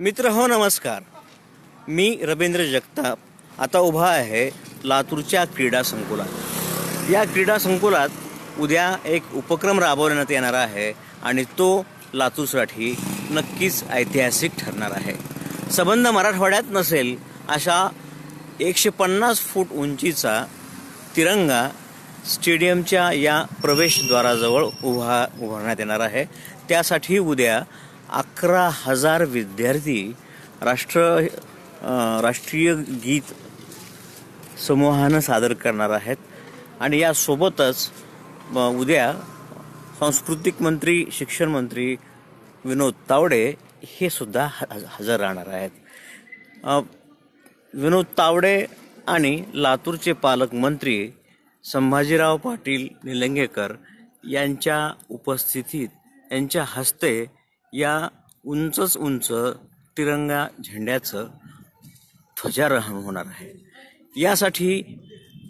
मित्र हो नमस्कार. मी रवींद्र जगताप. आता उभा आहे लातूरच्या क्रीडा संकुलात. या क्रीडा संकुलात उद्या एक उपक्रम राबवण्यात येणार आहे आणि तो लातूरसाठी नक्कीच ऐतिहासिक ठरणार आहे. संबंध मराठवाड्यात नसेल अशा एकशे पन्नास फूट उंचीचा तिरंगा स्टेडियमच्या या प्रवेशद्वाराजवळ उभा उभारण्यात येणार आहे. त्यासाठी उद्या अकरा हजार विद्यार्थी राष्ट्र राष्ट्रीय गीत समूहानं सादर करणार आहेत. आणि यासोबतच उद्या सांस्कृतिक मंत्री शिक्षण मंत्री विनोद तावडे हे सुद्धा ह- हजर राहणार आहेत. विनोद तावडे आणि लातूरचे पालकमंत्री संभाजीराव पाटील निलंगेकर यांच्या उपस्थितीत यांच्या हस्ते या उंचच उंच तिरंगा झेंड्याचं ध्वजारोहण होणार आहे. यासाठी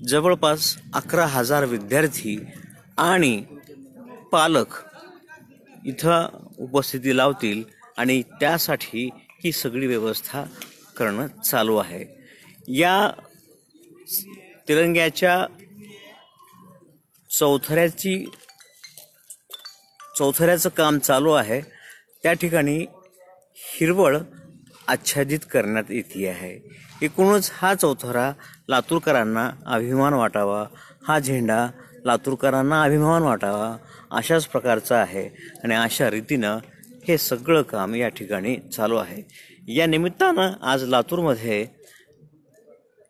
जवळपास अकरा हजार विद्यार्थी आणि पालक इथं उपस्थिती लावतील आणि त्यासाठी ही सगळी व्यवस्था करणं चालू आहे. या तिरंग्याच्या चौथऱ्याची चौथऱ्याचं काम चालू आहे. त्या ठिकाणी हिरवळ आच्छादित करण्यात येते आहे. एकूणच हा चौथरा लातूरकरांना अभिमान वाटावा हा झेंडा लातूरकरांना अभिमान वाटावा अशाच प्रकारचा आहे आणि अशा रीतीनं हे सगळं काम या ठिकाणी चालू आहे. या निमित्तानं आज लातूरमध्ये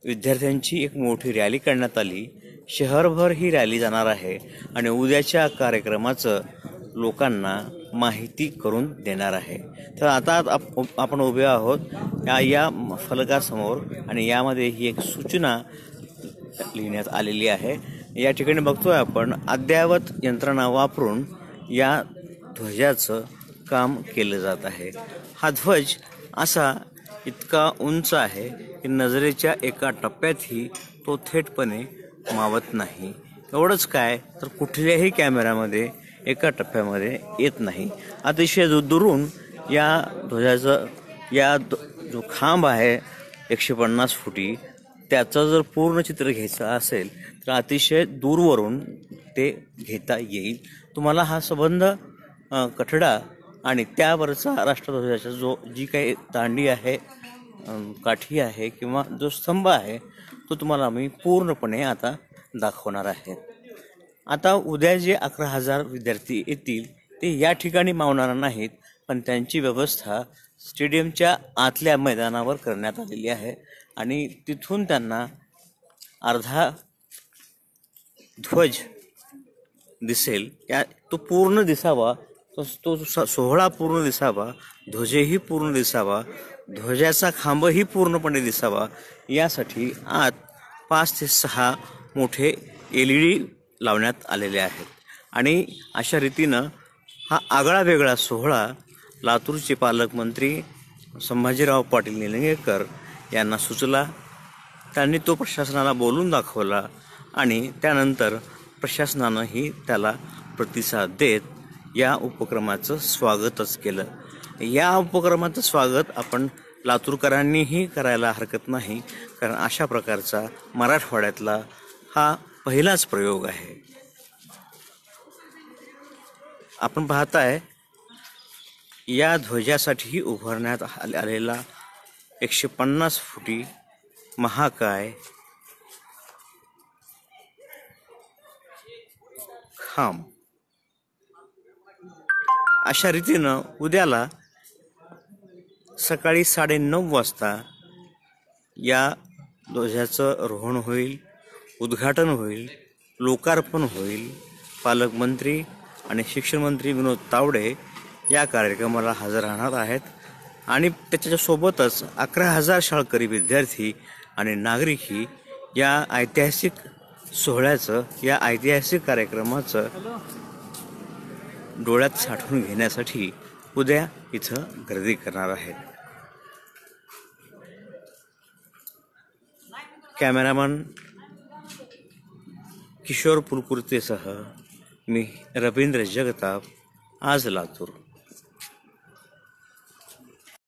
विद्यार्थ्यांची एक मोठी रॅली काढण्यात आली. शहरभर ही रॅली जाणार आहे आणि उद्याच्या कार्यक्रमाचं लोकांना माहिती करून देणार आहे. तर आता आप- आपण उभे आहोत या या फलकासमोर आणि यामध्ये ही एक सूचना लिहिण्यात आलेली आहे. या ठिकाणी बघतोय आपण अद्ययावत यंत्रणा वापरून या ध्वजाचं काम केलं जात आहे. हा ध्वज असा इतका उंच आहे की नजरेच्या एका टप्प्यातही तो थेटपणे मावत नाही. एवढंच काय तर कुठल्याही कॅमेऱ्यामध्ये एका टप्प्यामध्ये येत नाही. अतिशय दुरून या ध्वजाचं या जो खांब आहे एकशे पन्नास फुटी त्याचं जर पूर्ण चित्र घ्यायचं असेल तर अतिशय दूरवरून ते घेता येईल. तुम्हाला हा संबंध कठडा आणि त्यावरचा राष्ट्रध्वजाचा जो जी काही दांडी आहे काठी आहे किंवा जो स्तंभ आहे तो तुम्हाला मी पूर्णपणे आता दाखवणार आहे. आता उद्या जे अकरा हजार विद्यार्थी येतील ते या ठिकाणी मावणार नाहीत पण त्यांची व्यवस्था स्टेडियमच्या आतल्या मैदानावर करण्यात आलेली आहे. आणि तिथून त्यांना अर्धा ध्वज दिसेल. या तो पूर्ण दिसावा तो तो स- सोहळा पूर्ण दिसावा ध्वजही पूर्ण दिसावा ध्वजाचा खांबही पूर्णपणे दिसावा. यासाठी आत पाच ते सहा मोठे एल ई डी लावण्यात आलेले आहेत. आणि अशा रीतीनं हा आगळा वेगळा सोहळा लातूरचे पालकमंत्री संभाजीराव पाटील निलंगेकर यांना सुचला. त्यांनी तो प्रशासनाला बोलून दाखवला आणि त्यानंतर प्रशासनानंही त्याला प्रतिसाद देत या उपक्रमाचं स्वागतच केलं. या उपक्रमाचं स्वागत आपण लातूरकरांनीही करायला हरकत नाही कारण अशा प्रकारचा मराठवाड्यातला हा पहिलाच प्रयोग आहे. आपण पाहताय या ध्वजासाठी उभारण्यात आले- आलेला एकशे पन्नास फुटी महाकाय खांब. अशा रीतीनं उद्याला सकाळी साडेनऊ वाजता या ध्वजाचं रोहण होईल. उद्घाटन होईल लोकार्पण होईल. पालकमंत्री आणि शिक्षणमंत्री विनोद तावडे या कार्यक्रमाला हजर राहणार आहेत. आणि त्याच्यासोबतच अकरा हजार शाळकरी विद्यार्थी आणि नागरिकही या ऐतिहासिक सोहळ्याचं या ऐतिहासिक कार्यक्रमाचं डोळ्यात साठवून घेण्यासाठी उद्या इथं गर्दी करणार आहेत. कॅमेरामन किशोर पुलकुर्तेसह मी रवींद्र जगताप आज लातूर.